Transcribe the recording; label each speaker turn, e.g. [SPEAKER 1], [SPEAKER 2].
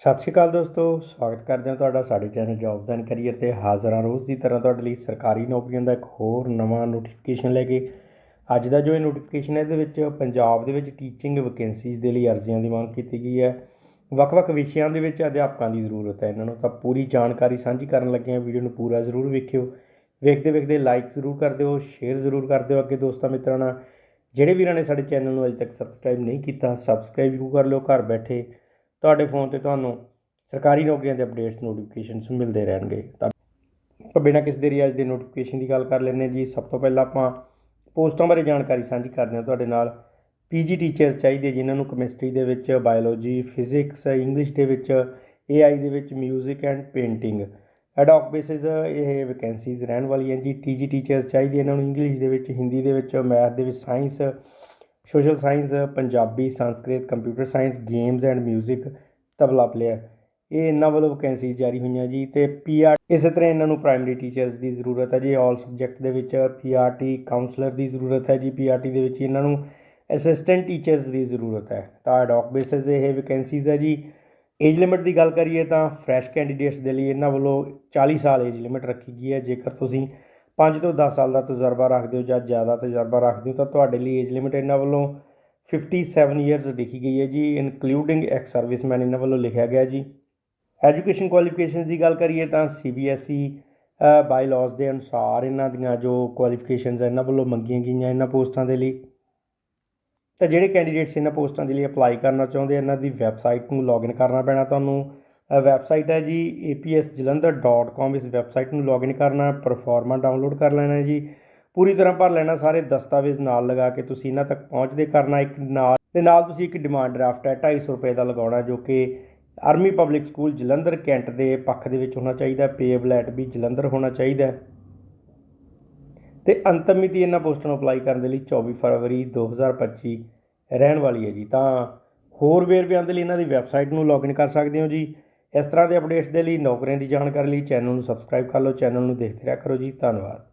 [SPEAKER 1] ਸਤਿ ਸ਼੍ਰੀ ਅਕਾਲ ਦੋਸਤੋ, ਸਵਾਗਤ ਕਰਦੇ ਹਾਂ ਤੁਹਾਡਾ ਸਾਡੇ ਚੈਨਲ ਜੌਬਸ ਐਂਡ ਕੈਰੀਅਰ ਤੇ ਹਾਜ਼ਰ ਹਾਂ ਰੋਜ਼ ਦੀ ਤਰ੍ਹਾਂ ਤੁਹਾਡੇ ਲਈ ਸਰਕਾਰੀ ਨੌਕਰੀਆਂ ਦਾ ਇੱਕ ਹੋਰ ਨਵਾਂ ਨੋਟੀਫਿਕੇਸ਼ਨ ਲੈ ਕੇ ਅੱਜ ਦਾ ਜੋ ਇਹ ਨੋਟੀਫਿਕੇਸ਼ਨ ਹੈ, ਇਹਦੇ ਵਿੱਚ ਪੰਜਾਬ ਦੇ ਵਿੱਚ ਟੀਚਿੰਗ ਵੈਕੈਂਸੀਜ਼ ਦੇ ਲਈ ਅਰਜ਼ੀਆਂ ਦੀ ਮੰਗ ਕੀਤੀ ਗਈ ਹੈ। ਵੱਖ-ਵੱਖ ਵਿਸ਼ਿਆਂ ਦੇ ਵਿੱਚ ਅਧਿਆਪਕਾਂ ਦੀ ਜ਼ਰੂਰਤ ਹੈ। ਇਹਨਾਂ ਨੂੰ ਤਾਂ ਪੂਰੀ ਜਾਣਕਾਰੀ ਸਾਂਝੀ ਕਰਨ ਲੱਗੇ ਹਾਂ। ਵੀਡੀਓ ਨੂੰ ਪੂਰਾ ਜ਼ਰੂਰ ਵੇਖਿਓ। ਵੇਖਦੇ ਵੇਖਦੇ ਲਾਈਕ ਜ਼ਰੂਰ ਕਰ ਦਿਓ ਸ਼ੇਅਰ ਜ਼ਰੂਰ ਕਰ ਦਿਓ ਅੱਗੇ ਦੋਸਤਾਂ ਮਿੱਤਰਾਂ ਨਾਲ। ਜਿਹੜੇ ਵੀਰਾਂ ਨੇ ਸਾਡੇ ਚੈਨਲ ਨੂੰ ਅਜੇ ਤੱਕ ਸਬਸਕ੍ਰਾਈਬ ਨਹੀਂ ਕੀਤਾ ਸਬਸਕ੍ਰਾਈਬ ਜ਼ਰੂਰ ਕਰ ਲਿਓ। ਘਰ ਬੈਠੇ ਤੁਹਾਡੇ ਫੋਨ ਤੇ ਤੁਹਾਨੂੰ ਸਰਕਾਰੀ ਨੌਕਰੀਆਂ ਦੇ ਅਪਡੇਟਸ ਨੋਟੀਫਿਕੇਸ਼ਨਸ ਮਿਲਦੇ ਰਹਿਣਗੇ। ਤਾਂ ਤਾਂ ਬਿਨਾਂ ਕਿਸੇ ਦੇਰੀ ਅੱਜ ਦੇ ਨੋਟੀਫਿਕੇਸ਼ਨ ਦੀ ਗੱਲ ਕਰ ਲੈਂਦੇ ਹਾਂ ਜੀ। ਸਭ ਤੋਂ ਪਹਿਲਾਂ ਆਪਾਂ ਪੋਸਟਾਂ ਬਾਰੇ ਜਾਣਕਾਰੀ ਸਾਂਝੀ ਕਰਦੇ ਹਾਂ ਤੁਹਾਡੇ ਨਾਲ। ਪੀਜੀ ਟੀਚਰਸ ਚਾਹੀਦੇ ਜਿਨ੍ਹਾਂ ਨੂੰ ਕੈਮਿਸਟਰੀ ਦੇ ਵਿੱਚ ਬਾਇਓਲੋਜੀ ਫਿਜ਼ਿਕਸ ਇੰਗਲਿਸ਼ ਦੇ ਵਿੱਚ ਏਆਈ ਦੇ ਵਿੱਚ 뮤직 and painting ad hoc basis ਇਹ ਵੈਕੈਂਸੀਜ਼ ਰਹਿਣ ਵਾਲੀਆਂ ਜੀ। ਟੀਜੀ ਟੀਚਰਸ ਚਾਹੀਦੇ ਇਹਨਾਂ ਨੂੰ ਇੰਗਲਿਸ਼ ਦੇ ਵਿੱਚ ਹਿੰਦੀ ਦੇ ਵਿੱਚ ਮੈਥ ਦੇ ਵਿੱਚ science social science, Punjabi, Sanskrit, computer science, games and 뮤직 tabla player ਇਹ ਇਹਨਾਂ ਵੱਲੋਂ ਵੈਕੈਂਸੀ ਜਾਰੀ ਹੋਈਆਂ ਜੀ ਤੇ ਪੀਆਰ ਇਸੇ ਤਰ੍ਹਾਂ ਇਹਨਾਂ ਨੂੰ ਪ੍ਰਾਇਮਰੀ ਟੀਚਰਸ ਦੀ ਜ਼ਰੂਰਤ ਹੈ ਜੀ। ਆਲ ਸਬਜੈਕਟ ਦੇ ਵਿੱਚ ਪੀਆਰਟੀ ਕਾਉਂਸਲਰ ਦੀ ਜ਼ਰੂਰਤ ਹੈ ਜੀ। ਪੀਆਰਟੀ ਦੇ ਵਿੱਚ ਇਹਨਾਂ ਨੂੰ ਅਸਿਸਟੈਂਟ ਟੀਚਰਸ ਦੀ ਜ਼ਰੂਰਤ ਹੈ। ਤਾਂ ਐਡੌਕ ਬੇਸਿਸ ਇਹ ਵੈਕੈਂਸੀਜ਼ ਹੈ ਜੀ। ਏਜ ਲਿਮਿਟ ਦੀ ਗੱਲ ਕਰੀਏ ਤਾਂ ਫਰੈਸ਼ ਕੈਂਡੀਡੇਟਸ ਦੇ ਲਈ ਇਹਨਾਂ ਵੱਲੋਂ 40 ਸਾਲ ਏਜ ਲਿਮਿਟ ਰੱਖੀ ਗਈ ਹੈ। ਜੇਕਰ ਤੁਸੀਂ 5 ਤੋਂ 10 ਸਾਲ ਦਾ ਤਜਰਬਾ ਰੱਖਦੇ ਹੋ ਜਾਂ ਜ਼ਿਆਦਾ ਤਜਰਬਾ ਰੱਖਦੇ ਹੋ ਤਾਂ ਤੁਹਾਡੇ ਲਈ ਏਜ ਲਿਮਿਟ ਇਹਨਾਂ ਵੱਲੋਂ 57 ਇਅਰਸ ਲਿਖੀ ਗਈ ਹੈ ਜੀ ਇਨਕਲੂਡਿੰਗ ਐਕਸ ਸਰਵਿਸਮੈਨ ਇਹਨਾਂ ਵੱਲੋਂ ਲਿਖਿਆ ਗਿਆ ਜੀ। ਐਜੂਕੇਸ਼ਨ ਕੁਆਲੀਫਿਕੇਸ਼ਨਸ ਦੀ ਗੱਲ ਕਰੀਏ ਤਾਂ ਸੀਬੀਐਸਈ ਬਾਈ ਲਾਜ਼ ਦੇ ਅਨੁਸਾਰ ਇਹਨਾਂ ਦੀਆਂ ਜੋ ਕੁਆਲੀਫਿਕੇਸ਼ਨਸ ਇਹਨਾਂ ਵੱਲੋਂ ਮੰਗੀਆਂ ਗਈਆਂ ਇਹਨਾਂ ਪੋਸਟਾਂ ਦੇ ਲਈ। ਤਾਂ ਜਿਹੜੇ ਕੈਂਡੀਡੇਟਸ ਇਹਨਾਂ ਪੋਸਟਾਂ ਦੇ ਲਈ ਅਪਲਾਈ ਕਰਨਾ ਚਾਹੁੰਦੇ ਇਹਨਾਂ ਦੀ ਵੈਬਸਾਈਟ ਨੂੰ ਲੌਗਇਨ ਕਰਨਾ ਪੈਣਾ ਤੁਹਾਨੂੰ। ਵੈਬਸਾਈਟ ਹੈ ਜੀ apsjalandhar.com ਇਸ ਵੈਬਸਾਈਟ ਨੂੰ ਲੌਗਇਨ ਕਰਨਾ ਪਰਫਾਰਮਾ ਡਾਊਨਲੋਡ ਕਰ ਲੈਣਾ ਹੈ ਜੀ। ਪੂਰੀ ਤਰ੍ਹਾਂ ਭਰ ਲੈਣਾ, ਸਾਰੇ ਦਸਤਾਵੇਜ਼ ਨਾਲ ਲਗਾ ਕੇ ਤੁਸੀਂ ਇਹਨਾਂ ਤੱਕ ਪਹੁੰਚਦੇ ਕਰਨਾ, ਇੱਕ ਨਾਲ, ਤੇ ਨਾਲ ਤੁਸੀਂ ਇੱਕ ਡਿਮਾਂਡ ਡਰਾਫਟ ਹੈ 250 ਰੁਪਏ ਦਾ ਲਗਾਉਣਾ, ਜੋ ਕਿ army public school Jalandhar cantt ਦੇ ਪੱਖ ਦੇ ਵਿੱਚ ਹੋਣਾ ਚਾਹੀਦਾ ਪੇਬਲ ਐਟ ਵੀ ਜਲੰਧਰ ਹੋਣਾ ਚਾਹੀਦਾ ਹੈ। ਤੇ ਅੰਤਮ ਮਿਤੀ ਇਹਨਾਂ ਪੋਸਟਾਂ ਨੂੰ ਅਪਲਾਈ ਕਰਨ ਦੇ ਲਈ 24 ਫਰਵਰੀ 2025 ਰਹਿਣ ਵਾਲੀ ਹੈ ਜੀ। ਤਾਂ ਹੋਰ ਵੇਰਵਿਆਂ ਦੇ ਲਈ ਇਹਨਾਂ ਦੀ ਵੈਬਸਾਈਟ ਨੂੰ ਲੌਗਇਨ ਕਰ ਸਕਦੇ ਹੋ ਜੀ। ਇਸ ਤਰ੍ਹਾਂ ਦੇ ਅਪਡੇਟਸ ਦੇ ਲਈ ਨੌਕਰੀਆਂ ਦੀ ਜਾਣਕਾਰੀ ਲਈ ਚੈਨਲ ਨੂੰ ਸਬਸਕ੍ਰਾਈਬ ਕਰ ਲਓ ਚੈਨਲ ਨੂੰ ਦੇਖਦੇ ਰਿਹਾ ਕਰੋ ਜੀ, ਧੰਨਵਾਦ।